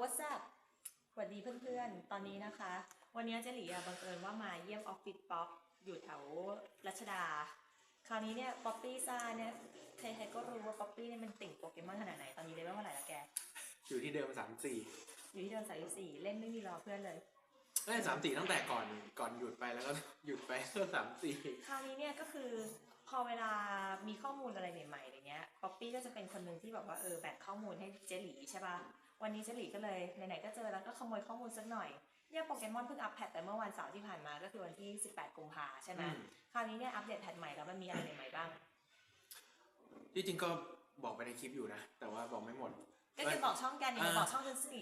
what's up สวัสดีเพื่อนๆ ตอนนี้นะคะ วันนี้เจหลีอะบังเอิญว่ามาเยี่ยมออฟฟิศป๊อปอยู่แถวรัชดา คราวนี้เนี่ยป๊อปปี้ซ่าเนี่ยใครๆก็รู้ว่าป๊อปปี้เนี่ยมันติ่งโปเกมอนขนาดไหน ตอนนี้เลเวลเท่าไหร่ละแก อยู่ที่เดิมสามสี่อยู่ที่เดินสายสี่เล่นไม่มีรอเพื่อนเลยเล่นสามสี่ตั้งแต่ก่อนก่อนหยุดไปแล้วก็หยุดไปก็สามสี่คราวนี้เนี่ยก็คือพอเวลามีข้อมูลอะไรใหม่ๆอย่างเงี้ยป๊อปปี้ก็จะเป็นคนหนึ่งที่แบบว่าเออแบ่งข้อมูลให้เจหลีใช่ป่ะ วันนี้เจหลีก็เลยไหนๆก็เจอแล้วก็ขโมยข้อมูลสักหน่อยเนี่ยโปเกมอนเพิ่งอัปแพทแต่เมื่อวันเสาร์ที่ผ่านมาก็คือวันที่ 18 กุมภาใช่ไหมอืมคราวนี้เนี่ยอัปเดตแพทใหม่แล้วมันมีอะไรใหม่ๆบ้าง ที่จริงก็บอกไปในคลิปอยู่นะ แต่ว่าบอกไม่หมด ก็จะบอกช่องกันอย่ามาบอกช่องฉันสิ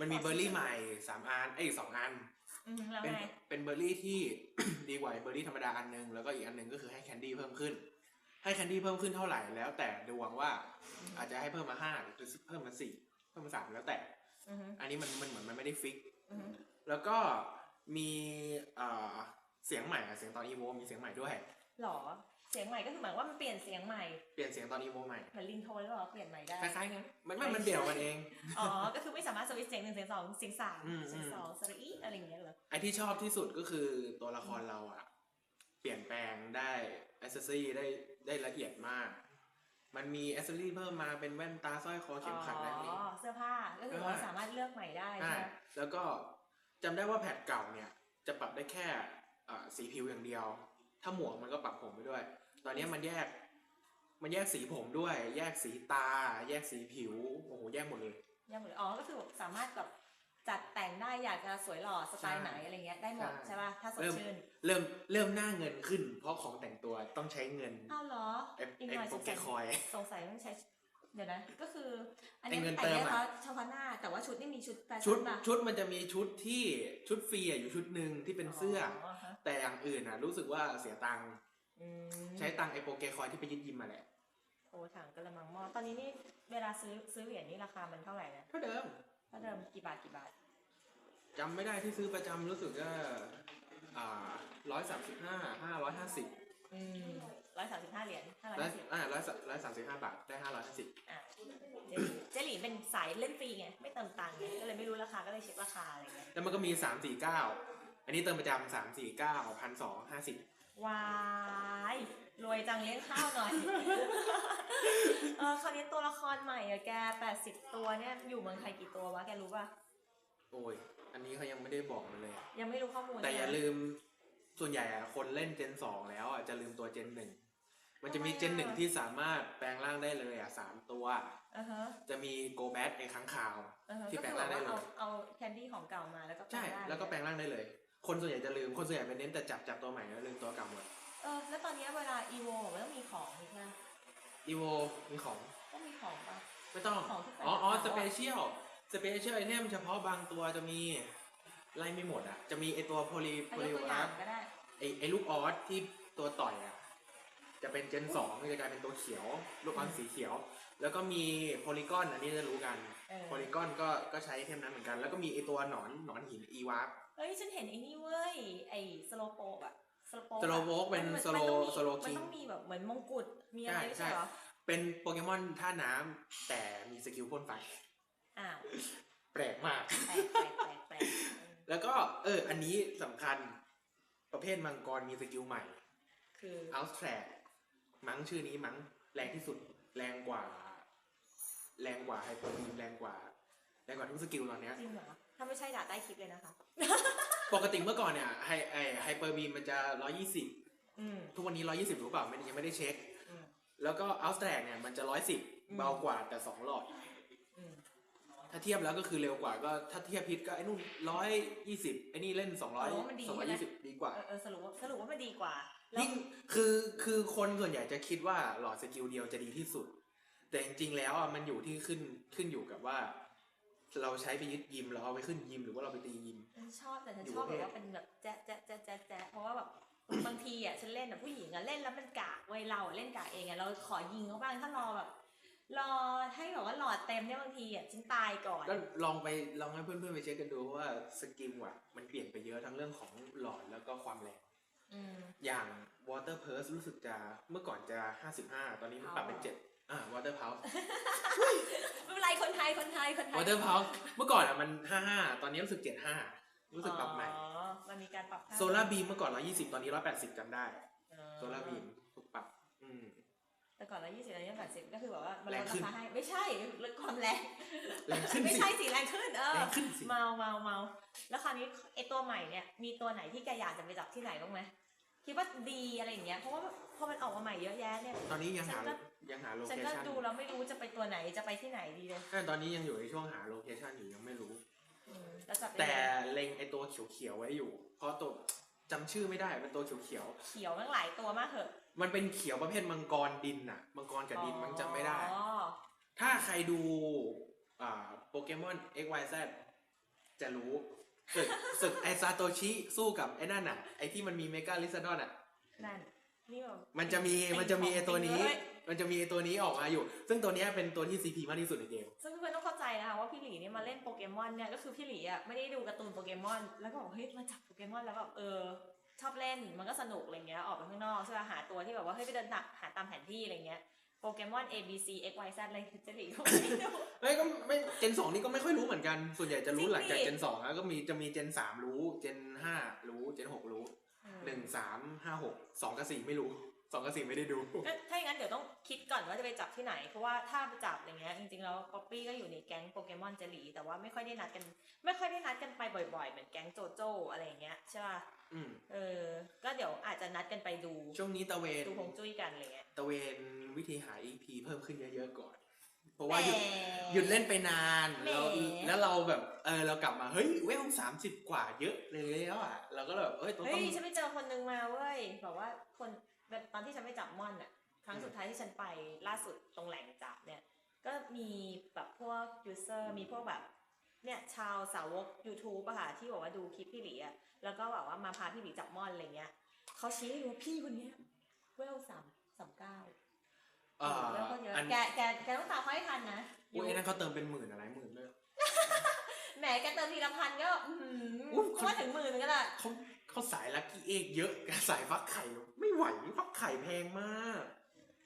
มันมีเบอร์รี่ใหม่สามอันเอ้ยสองอันอืมแล้วเป็นไงเป็นเบอร์รี่ที่ดีกว่าเบอร์รี่ธรรมดาอันหนึงแล้วก็อีกอันหนึงก็คือให้แคนดี้เพิ่มขึ้น ให้แคนดี้เพิ่มขึ้นเท่าไหร่แล้วแต่ดวงว่าอาจจะให้เพิ่มมาห้าหรือเพิ่มมาสี่ เพิ่มมาสามแล้วแต่อือฮึอันนี้มันมันเหมือนมันไม่ได้ฟิกอือฮึแล้วก็มีเอ่อเสียงใหม่อะเสียงตอนอีโวมีเสียงใหม่ด้วยหรอ เสียงใหม่ก็คือหมายว่ามันเปลี่ยนเสียงใหม่ เปลี่ยนเสียงตอนอีโวใหม่ เหมือนลิงโทนหรือเปล่า เปลี่ยนใหม่ได้ คล้ายๆกันมันมันมันเดี่ยวกันเอง อ๋อ ก็คือไม่สามารถสวิตช์เสียงหนึ่งเสียงสองเสียงสามอืมเสียงสองสระอีอะไรอย่างเงี้ยเหรอ ไอที่ชอบที่สุดก็คือตัวละครเราอะเปลี่ยนแปลงได้อ c เซ s ซอรี่ได้ได้ละเอียดมาก มันมีอ c เซ s ซอรี่เพิ่มมาเป็นแว่นตาสร้อยคอเข็มขัดอะไรนี้อ๋อเสื้อผ้าก็คือว่าสามารถเลือกใหม่ได้อ่าใช่ไหมแล้วก็จำได้ว่าแพทเก่าเนี่ย จะปรับได้แค่อ่าสีผิวอย่างเดียว ถ้าหมวกมันก็ปรับผมไปด้วย ตอนนี้มันแยก มันแยกสีผมด้วย แยกสีตา แยกสีผิวโอ้โหแยกหมดเลยยังเหมือนอ๋อก็คือแบบสามารถแบบ จัดแต่งได้อยากจะสวยหล่อสไตล์ไหนอะไรเงี้ยได้หมดใช่ใช่ป่ะถ้าสดเริ่มชื่นเริ่มเริ่มหน้าเงินขึ้น เพราะของแต่งตัวต้องใช้เงินอ้าวเหรอไอ้อีกไอ้หน่อยโปสงเกสัยคอยสงสัยต้องใช้เดี๋ยวนะก็คือ อันนี้ไอ้เงินแต่เติมเฉอะพาะเฉพาะหน้า แต่ว่าชุดนี่มีชุดแฟชุชั่ดนป่ะชุดมันจะมีชุดที่ชุดฟรีอะอยู่ชุดหนึ่งที่เป็นเสื้ออฮะแต่อย่างอื่นอะ รู้สึกว่าเสียตังค์อืมใช้ตังค์ไอ้โปเกคอยที่ไปยึดยิมมาแหละโอ้ถังกระมังหม้อตอนนี้นี่เวลาซื้อซื้อเหรียญนี่ราคามันเท่าไหร่นะเท่าเดิม ถ้าเดิมกี่บาทกี่บาทจำไม่ได้ที่ซื้อประจำรู้สึกว่าอ่าร้อยสามสิบห้าห้าร้อยห้าสิบอืมร้อยสามสิบห้าเหรียญห้าร้อยร้อยห้าสิบอ่าร้อยร้อยสามสิบห้าบาทได้ห้าร้อยห้าสิบอะเจหลีเจหลีเป็นสายเล่นฟรีไงไม่เติมตังค์ไงก็เลยไม่รู้ราคาก็เลยเช็คราคาอะไรเงี้ยแล้วมันก็มีสามสี่เก้าอันนี้เติมประจำสามสี่เก้าพันสองห้าสิบ วายรวยจังเลี้ยงข้าวหน่อย เออคราวนี้ตัวละครใหม่อะแกแปดสิบตัวเนี่ยอยู่เมืองไทยกี่ตัววะแกรู้ป่ะ โอ้ย อันนี้เขายังไม่ได้บอกมาเลย ยังไม่รู้ข้อมูลแต่อย่านะลืมส่วนใหญ่อะคนเล่นเจนสองแล้วอะจะลืมตัวเจนหนึ่งมันจะมีทำไมอะเจนหนึ่งที่สามารถแปลงร่างได้เลยอะสามตัวอ่าฮะจะมีโกแบทไอ้ค้างคาวอ่าฮะที่ก็แปลคืงอแบร่างบได้ว่าเลเอายเอาแคนดี้ของเก่ามาแล้วก็ใช่ได้แล้วก็แปลงร่างได้เลย คนส่วนใหญ่จะลืม คนส่วนใหญ่เป็นเน้นแต่จับจับตัวใหม่แล้วลืมตัวเก่าหมด เออ แล้วตอนนี้เวลาอีโวมันต้องมีของนี่ใช่ไหมอีโวมีของ ต้องมีของป่ะไม่ต้อง ของที่แปลงอ๋ออ๋อเก่าอะสเปเชียล สเปเชียลไอเทมเฉพาะบางตัวจะมีไล่ไม่หมดอะ จะมีไอตัวโพลีให้โพยลีกตัวออาย่างร์ก็ได้ ไอไอลูกออสที่ตัวต่อยอะ จะเป็นเจนสองจะกลายเป็นตัวเขียว ลูกออสสีเขียว แล้วก็มีโพลีกอนอันนี้จะรู้กัน เออ โพลีกอนก็ก็ใช้ไอเทมนั้นเหมือนกัน แล้วก็มีไอตัวหนอนหนอนหินอีวาร์ เฮ้ยฉันเห็นไอ้นี่เว้ยไอ้สโลโปกอะสโลโปกสโลโวกเป็นมัสโลมันต้องมีสโลมันคิงต้องมีแบบเหมือนมงกุฎมีอะไรไม่ใช่ใช่เหรอเป็นโปเกมอนท่าน้ำแต่มีสกิลพ่นไฟอ้าวแปลกมากแปลกแปลกแปลกแปลกเออแล้วก็เออ อันนี้สำคัญประเภทมังกรมีสกิลใหม่ คือเอาแทรกมั้งชื่อนี้มั้งแรงที่สุด แรงกว่า แรงกว่าไฮเปอร์บีมแรงกว่าแรงกว่าทุกสกิลตอนเนี้ยจริงเหรอถ้าไม่ใช่ด่าใต้คลิปเลยนะคะ ปกติเมื่อก่อนเนี่ยไฮไอไฮเปอร์บีมมันจะร้อยี่สิบอืม ทุกวันนี้ร้อยี่สิบรู้เปล่าไม่ยังไม่ได้เช็ค อืม แล้วก็เอาแทรกเนี่ยมันจะร้อยสิบอืม เบากว่าแต่สองหลอด อืม ถ้าเทียบแล้วก็คือเร็วกว่าก็ถ้าเทียบพิษก็ไอ้นู่นร้อยยี่สิบไอ้นี่เล่นสองร้อยอ๋อมันดีสองร้อยใช่ยี่สิบไหม ดีกว่า เออเออสรุปว่าสรุปว่ามันดีกว่า แล้วยิ่งคือคือคนส่วนใหญ่จะคิดว่าหลอดสกิลเดียวจะดีที่สุด แต่จริงๆแล้วอะมันอยู่ที่ขึ้นขึ้นอยู่กับว่า เราใช้ไปยึดยิมเราเอาไปขึ้นยิมหรือว่าเราไปตียิมฉันชอบแต่ฉันอยู่ชอบปแบระเภทบว่าเป็นแบบแจ๊ะแจ๊ะแจ๊ะแจ๊ะแจ๊ะเพราะว่าแบบบางทีอะฉันเล่นอะผู้หญิงอะเล่นแล้วมันกากเว้ยเราอะเล่นกากเองอะเราขอยิงเขาบ้างถ้ารอแบบรอให้แบบว่าหลอดเต็มเนี่ยบางทีอะฉันตายก่อนก็ลองไปลองให้เพื่อนๆไปเช็คกันดูเพราะว่าสกิลอะมันเปลี่ยนไปเยอะทั้งเรื่องของหลอดแล้วก็ความแรงอืมอย่าง water pulse รู้สึกจะเมื่อก่อนจะ 55 ตอนนี้มันปรับเป็นเอาเจ็ดอ่า water pulse ไม่เป็นไรไร คนไทยคนไทยคนไทยวอเตอร์พาวเมื่อก่อนอะมันห้าห้าตอนนี้รู้สึกเจ็ดห้ารู้สึกปรับใหม่อ๋อมันมีการปรับค่โซลาร์บีมเมื่อก่อนร้อยี่สิบตอนนี้ร้อยแปดสิบจำได้อ๋อโซลาร์บีมถูกปรับอืมแต่ก่อนละยี่สิบแล้วยังแปดสิบก็คือแบบว่ามันลแรดงราขึ้นคาให้ไม่ใช่ลดความแรงแรงขึ้นไม่สิใช่สิแรงขึ้นเออแรงขึ้นสิเมาเมาเมาแล้วคราวนี้ไอตัวใหม่เนี่ยมีตัวไหนที่แกอยากจะไปจับที่ไหนบ้างไหมคิดว่าดีอะไรอย่างเงี้ยเพราะว่าพอมันออกมาใหม่เยอะแยะเนี่ยตอนนี้ยังหาฉันก็ ยังหาโลฉันเคก็ชั่นดูแล้วไม่รู้จะไปตัวไหนจะไปที่ไหนดีเลยอ่าตอนนี้ยังอยู่ในช่วงหาโลเคชั่นอยู่ยังไม่รู้ อืมแล้วจับได้แต่ไหมเล็งไอตัวเขียวๆไว้อยู่ เพราะตัวจำชื่อไม่ได้เป็นตัวเขียวเขียวทั้งหลายตัวมากเถอะๆมันเป็นเขียวประเภทมังกรดินอะมังกรกับดินมันจำไม่ได้ อ๋อถ้าใครดูอ่าโปเกมอน XYZ จะรู้ศึกศึกไอซาโตชิสู้กับไอ้นั่นอะไอที่มันมีเมกาลิซาดอนอะนั่น นี่แบบ มันจะมีเป็นมันจะมีไอตัวนี้ของจริงเลยมันจะมีไอตัวนี้ออกมาอยู่ ซึ่งตัวเนี้ยเป็นตัวที่ CP มากที่สุดในเกม ซึ่งเพื่อนๆต้องเข้าใจนะคะว่าพี่หลีเนี่ยมาเล่นโปเกมอนเนี่ยก็คือพี่หลีอะไม่ได้ดูการ์ตูนโปเกมอน แล้วก็บอกเฮ้ยมาจับโปเกมอนแล้วแบบเออชอบเล่นมันก็สนุกอะไรเงี้ยออกไปข้างนอกใช่ป่ะหาตัวที่แบบว่าเฮ้ยไปเดินตักหาตามแผนที่อะไรเงี้ยโปเกมอน A B C X Y Z อะไรเจหลีก็ไม่รู้เฮ้ยก็ไม่เจนสองนี่ก็ไม่ค่อยรู้เหมือนกัน ส่วนใหญ่จะรู้จริงหลังจากดิเจนสองแล้วก็มีจะมีเจนสามรู้เจนห้ารู้เจนหกรู้ หนึ่งสามห้าหกสองกับสี่ไม่รู้สองกับสี่ไม่ได้ดูก็ถ้าอย่างนั้นเดี๋ยวต้องคิดก่อนว่าจะไปจับที่ไหน เพราะว่าถ้าไปจับอย่างเงี้ยจริงๆแล้วป๊อปปี้ก็อยู่ในแก๊งโปเกมอนเจหลีแต่ว่าไม่ค่อยได้นัดกัน ไม่ค่อยได้นัดกันไปบ่อยๆ เหมือนแก๊งโจโจ้อะไรอย่างเงี้ยใช่ป่ะอืมเออ ก็เดี๋ยวอาจจะนัดกันไปดูช่วงนี้ตะเวนดูฮวงจุ้ยกันอะไรเงี้ยตะเวนวิธีหา EP เพิ่มขึ้นเยอะๆก่อน เพราะว่าหยุดหยุดเล่นไปนานแหมแล้วแล้วเราแบบเออเรากลับมาเฮ้ยเวลสามสิบกว่าเยอะเลยแล้วอะเราก็แบบเอ้ยต้องเฮ้ต้ยองฉันไปเจอคนนึงมาเว้ยบอกว่าคนแบบตอนที่ฉันไปจับม่อนอะครั้งสุดท้ายที่ฉันไปล่าสุดตรงแหล่งจับเนี่ย ก็มีแบบพวกยูเซอร์มีพวกแบบเนี่ยชาวสาวก YouTube อะค่ะที่บอกว่าดูคลิปพี่หลีอะแล้วก็แบบว่ามาพาพี่หลีจับม่อนอะไรเงี้ยเขาชี้ให้ดูพี่คนเนี้ยเวลสามสามเก้า เอ่อเวลก็เยอะอันแกแกแกต้องตามเขาให้ทันนะอุ้ยไอ้นั่นเขาเติมเป็นหมื่นอะไรหมื่นเลยแหมแกเติมทีละพันก็อืมอุ๊ยว่าถึงหมื่นก็ได้เขาเขาสายลัคกี้เอกเยอะกับสายฟักไข่ไม่ไหวฟักไข่แพงมาก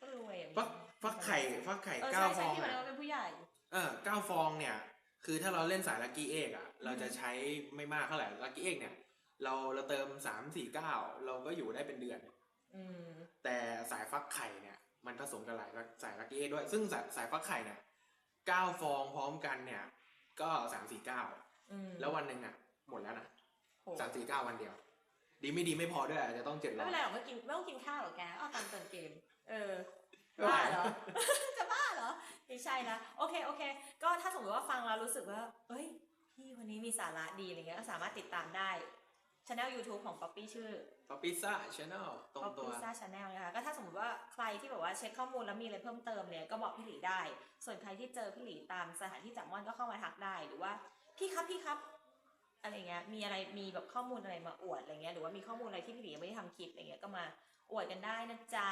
ก็รวยอะฟักฟักไข่ฟักไข่เออเก้าใช่ฟใช่องที่มันอะเป็นผู้ใหญ่เออเก้าฟองเนี่ย คือถ้าเราเล่นสายลัคกี้เอกอะ เราจะใช้ไม่มากเท่าไหร่ลัคกี้เอกเนี่ย เราเราเติมสามสี่เก้าเราก็อยู่ได้เป็นเดือนอืมแต่สายฟักไข่เนี่ย มันผสมกับหลายสายลัคกี้เอกด้วย ซึ่งสายสายฟักไข่เนี่ยเก้าฟองพร้อมกันเนี่ย ก็สามสี่เก้าอืมแล้ววันหนึ่งอะ หมดแล้วนะโหสามสี่เก้าวันเดียว ดีไม่ดีไม่พอด้วยอาจจะต้องเจ็ดไม่ร้อเป็นยไรหรอกไม่กินไม่ต้องกินข้าวหรอกแกเอาตามเติมเกม เออไม่ไหวบ้าเหรอ จะบ้าเหรอไม่ใช่นะโอเคโอเค ก็ถ้าสมมติว่าฟังแล้วรู้สึกว่าเอ้ยพี่คนนี้มีสาระดีอะไรเงี้ยก็สามารถติดตามได้ ช anel YouTube ของ Poppy ชื่อปอปิซ่าชาแนลตรงตัว Poppy Sa Channel นะคะก็ถ้าสมมติว่าใครที่แบบว่าเช็คข้อมูลแล้วมีอะไรเพิ่มเติมเนี่ยก็บอกพี่หลีได้ ส่วนใครที่เจอพี่หลีตามสถานที่จับม่อนก็เข้ามาทักได้หรือว่า พี่ครับพี่ครับอะไรเงี้ยมีอะไรมีแบบข้อมูลอะไรมาอวดอะไรเงี้ยหรือว่ามีข้อมูลอะไรที่พี่หลียังไม่ได้ทำคลิปอะไรเงี้ยก็มาอวดกันได้นะจ๊ะ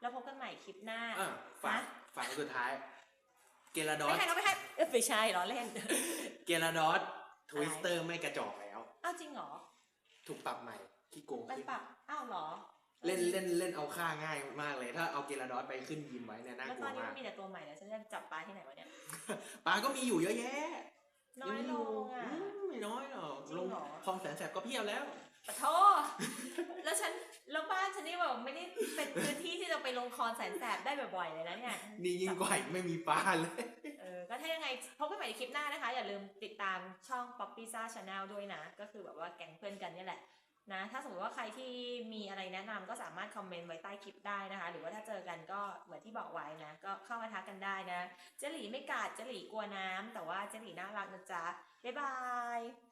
แล้วพบกันใหม่คลิปหน้าอะฝากฮะฝากสุดท้าย เกลาดอไม่สใช่เราไม่ใช่เอ้ยไม่ใช่ล้อเล่น เกลาดอสทวิสเตอร์ไม่กระจอกแล้วอ้าวจริงเหรอ ถูกปรับใหม่ที่โกงมันขึ้นปรับอ้าวเหรอเล่นเล่นเล่นเอาค่าง่ายมากเลย ถ้าเอาเกลาดอสไปขึ้นยิมไว้เนี่ยน่าแล้วกตลัอวนนี้มามักนมีแต่ตัวใหม่แล้วฉันจะจับปลาที่ไหนวะเนี่ย ปลาก็มีอยู่เยอะแยะน้อยลงอะ อืมไม่น้อยหรอกจริลงงเหรอคลองแสนแสบก็เพียบแล้ว ปะโทแล้วฉันแล้วบ้านฉันนี่แบบไม่ได้เป็นพื้นที่ที่จะไปลงคอนแสนแสบได้บ่อยๆเลยนะเนี่ย นี่ยิ่งกว่าอีกไม่มีปลาเลยเออ ก็ถ้ายังไงพบกันใหม่ในคลิปหน้านะคะ อย่าลืมติดตามช่อง Poppy Sa Channel ด้วยนะ ก็คือแบบว่าแก๊งเพื่อนกันนี่แหละนะ ถ้าสมมติว่าใครที่มีอะไรแนะนำก็สามารถคอมเมนต์ไว้ใต้คลิปได้นะคะ หรือว่าถ้าเจอกันก็เหมือนที่บอกไว้นะ ก็เข้ามาทักกันได้นะ เจหลีไม่กัดเจหลีกลัวน้ำแต่ว่าเจหลีน่ารักนะจ๊ะบ๊ายบาย